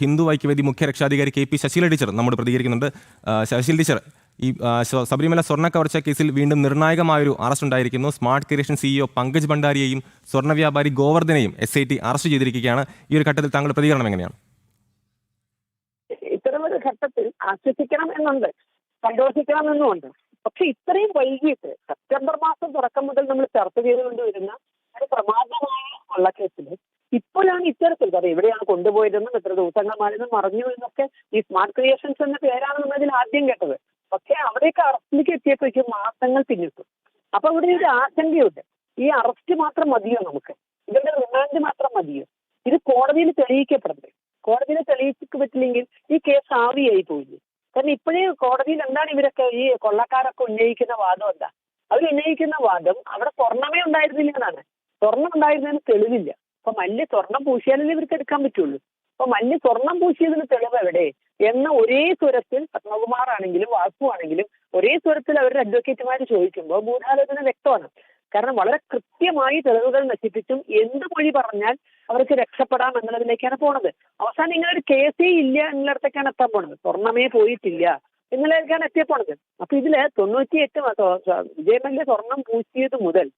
ഹിന്ദു ഐക്യവേദി മുഖ്യ രക്ഷാധികാരി K P Sasheela teacher നമ്മോട് പ്രതികരിക്കുന്നുണ്ട്. ശശീൽ ടീച്ചർ ഈ ശബരിമല സ്വർണ കവർച്ച കേസിൽ വീണ്ടും നിർണായകമായൊരു അറസ്റ്റ് ഉണ്ടായിരിക്കുന്നു. സ്മാർട്ട് ക്രിയേഷൻ സിഇഒ പങ്കജ് ഭണ്ഡാരിയെയും സ്വർണ വ്യാപാരി ഗോവർദ്ധനെയും എസ് ഐ ടി അറസ്റ്റ് ചെയ്തിരിക്കുകയാണ്. ഈ ഒരു ഘട്ടത്തിൽ താങ്കളുടെ പ്രതികരണം എങ്ങനെയാണ്? ഇത്തരമൊരു ഘട്ടത്തിൽ ആശ്വസിക്കണം എന്നുണ്ട്. സന്തോഷിക്കണം എന്നുമുണ്ട് പക്ഷെ ഇത്രയും വൈകിട്ട് സെപ്റ്റംബർ മാസം തുടക്കം മുതൽ നമ്മൾ ചർച്ച ചെയ്തുകൊണ്ടുവരുന്ന ഒരു പ്രമാദമായ കൊള്ളക്കേസ് എവിടെയാണ് എത്ര എത്ര മാറിയെന്നും മറിഞ്ഞു എന്നൊക്കെ ഈ സ്മാർട്ട് ക്രിയേഷൻസ് എന്ന പേരാണ് നമ്മൾ ഇതിൽ ആദ്യം കേട്ടത്. പക്ഷെ അവിടേക്ക് അറസ്റ്റിലേക്ക് എത്തിയപ്പോഴേക്കും മാസങ്ങൾ പിന്നിട്ടു. അപ്പൊ ഇവിടെ ഒരു ആശങ്കയുണ്ട്. ഈ അറസ്റ്റ് മാത്രം മതിയോ നമുക്ക്? ഇവരുടെ റിമാൻഡ് മാത്രം മതിയോ? ഇത് കോടതിയിൽ തെളിയിക്കപ്പെടണ്ടേ കോടതിയിൽ തെളിയിച്ചു പറ്റില്ലെങ്കിൽ ഈ കേസ് ആവിയായി പോയില്ലേ? കാരണം ഇപ്പോഴേ കോടതിയിൽ എന്താണ് ഇവരൊക്കെ ഈ കൊള്ളക്കാരൊക്കെ ഉന്നയിക്കുന്ന വാദം എന്താ? അവർ ഉന്നയിക്കുന്ന വാദം അവിടെ സ്വർണമേ ഉണ്ടായിരുന്നില്ല എന്നാണ്. സ്വർണം ഉണ്ടായിരുന്നതിന് തെളിവില്ല. അപ്പൊ മല്ല് സ്വർണം പൂശിയാലേ ഇവർക്ക് എടുക്കാൻ പറ്റുള്ളൂ? അപ്പൊ മല്ല് സ്വർണം പൂശിയതിന് തെളിവ് എവിടെ? എന്ന ഒരേ സ്വരത്തിൽ പത്മകുമാർ ആണെങ്കിലും വാസു ആണെങ്കിലും ഒരേ സ്വരത്തിൽ അവരുടെ അഡ്വക്കേറ്റുമാർ ചോദിക്കുമ്പോൾ ഗൂഢാലോചന വ്യക്തമാണ്. കാരണം വളരെ കൃത്യമായി തെളിവുകൾ നശിപ്പിച്ചും എന്ത് മൊഴി പറഞ്ഞാൽ അവർക്ക് രക്ഷപ്പെടാം എന്നുള്ളതിലേക്കാണ് പോണത്. അവസാനം ഇങ്ങനെ ഒരു കേസേ ഇല്ല എന്നിടത്തേക്കാണ് എത്താൻ പോണത്. സ്വർണമേ പോയിട്ടില്ല എന്നുള്ളതിലേക്കാണ് എത്തിയ പോണത്. അപ്പൊ ഇതിൽ തൊണ്ണൂറ്റിയെട്ട് വിജയമല്യ സ്വർണം പൂശിയത് മുതൽ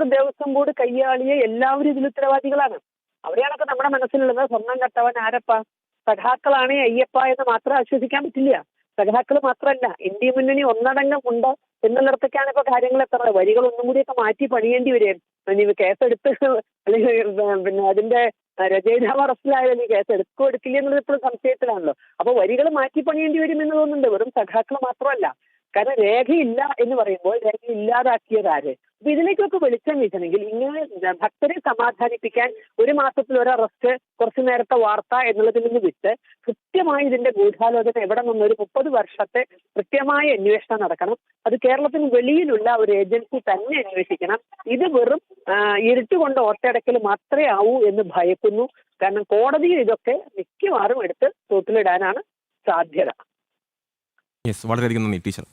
തിരുവിതാംകൂർ ദേവസ്വം ബോർഡ് കയ്യാളിയെ എല്ലാവരും ഇതിൽ ഉത്തരവാദികളാണ്. അവരെയാണൊക്കെ നമ്മുടെ മനസ്സിലുള്ളത്. സ്വർണം കട്ടവൻ ആരപ്പ? സഖാക്കളാണ് അയ്യപ്പ എന്ന് മാത്രം ആശ്വസിക്കാൻ പറ്റില്ല. സഖാക്കൾ മാത്രമല്ല ഇന്ത്യ മുന്നണി ഒന്നടങ്കം ഉണ്ട് എന്നുള്ളിടത്തൊക്കെയാണ് ഇപ്പൊ കാര്യങ്ങൾ എത്തുന്നത് വരികൾ ഒന്നും കൂടിയൊക്കെ മാറ്റി പണിയേണ്ടി വരും ഇനി കേസെടുത്ത് അല്ലെങ്കിൽ പിന്നെ അതിന്റെ രചയിതാവ് അറസ്റ്റിലായാലും ഈ കേസ് എടുക്കോ എടുക്കില്ല എന്നുള്ളത് ഇപ്പോഴും സംശയത്തിലാണല്ലോ. അപ്പൊ വരികൾ മാറ്റി പണിയേണ്ടി വരും എന്ന് തോന്നുന്നുണ്ട് വെറും സഖാക്കൾ മാത്രമല്ല. കാരണം രേഖയില്ല എന്ന് പറയുമ്പോൾ രേഖ ഇല്ലാതാക്കിയത് ആര് അപ്പൊ ഇതിലേക്കൊക്കെ വെളിച്ചം വീശണമെങ്കിൽ ഇങ്ങനെ ഭക്തരെ സമാധാനിപ്പിക്കാൻ ഒരു മാസത്തിൽ ഒരു അറസ്റ്റ് കുറച്ചു നേരത്തെ വാർത്ത എന്നുള്ളതിൽ നിന്ന് വിട്ട് കൃത്യമായി ഇതിന്റെ ഗൂഢാലോചന എവിടെ നിന്ന് ഒരു മുപ്പത് വർഷത്തെ കൃത്യമായ അന്വേഷണം നടക്കണം. അത് കേരളത്തിന് വെളിയിലുള്ള ഒരു ഏജൻസി തന്നെ അന്വേഷിക്കണം. ഇത് വെറും ഇരുട്ടുകൊണ്ട് ഒറ്റയടക്കൽ മാത്രമേ ആവൂ എന്ന് ഭയക്കുന്നു. കാരണം കോടതിയിൽ ഇതൊക്കെ മിക്കവാറും എടുത്ത് തോട്ടിലിടാനാണ് സാധ്യത. വളരെയധികം നന്ദി ടീച്ചർ.